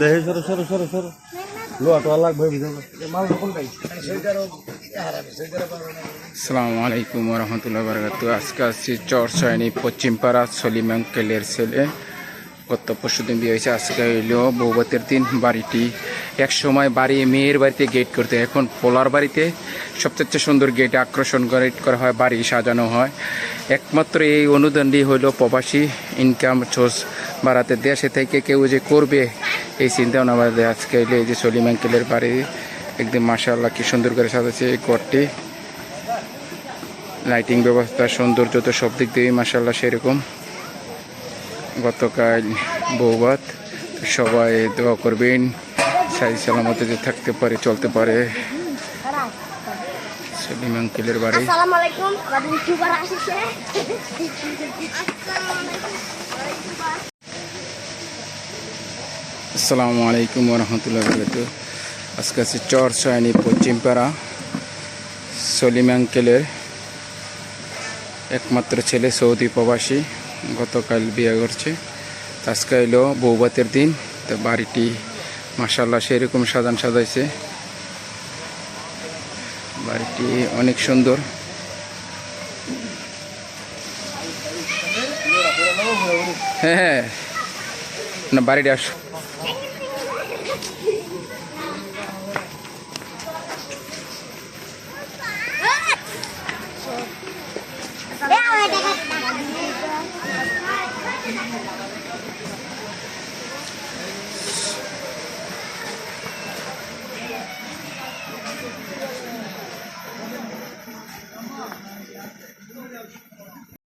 দেখে সরো সরো সরো সরো। আসসালামু আলাইকুম রহমতুল্লাহ বরকাত আজকে আসছি চর সয়নি পশ্চিমপাড়া সলিম অঙ্কেলের ছেলে। গত পরশু দিন বিয়ে হয়েছে, আজকে এলো বৌবতের দিন বাড়িটি। এক সময় বাড়ি, মেয়ের বাড়িতে গেট করতে। এখন পোলার বাড়িতে সবচেয়ে সুন্দর গেট আকর্ষণ করে, করা হয়, বাড়ি সাজানো হয়। একমাত্র এই অনুদানটি হলো প্রবাসী ইনকাম সোর্স বাড়াতে। দেশে থেকে কেউ যে করবে, এই চিন্তা ভাবনা আজকে এলো এই যে সলিম আঙ্কেলের বাড়ি। একদম মাশাআল্লাহ কি সুন্দর করে সাজাচ্ছে এই ঘরটি। লাইটিং ব্যবস্থা, সৌন্দর্য তো সব দিক দিয়েই মাসাল্লাহ সেরকম। গতকাল বৌবাত সবাই দোয়া করবেন সাই সালামতে যে থাকতে পারে চলতে পারে। সলিম আঙ্কেলের বাড়ি। আলাইকুম আসসালামু আলাইকুম রহমতুল্লাহ বরকাত আজকে আছে চর সয়নি পশ্চিমপাড়া। সলিম আঙ্কেলের একমাত্র ছেলে সৌদি প্রবাসী। গতকাল বিয়ে করছে। আজকে এলো বৌবাতের দিন, তো বাড়িটি মাসাল্লাহ সেরকম সাজান সাজাইছে। বাড়িটি অনেক সুন্দর। হ্যাঁ হ্যাঁ। না, বাড়িটা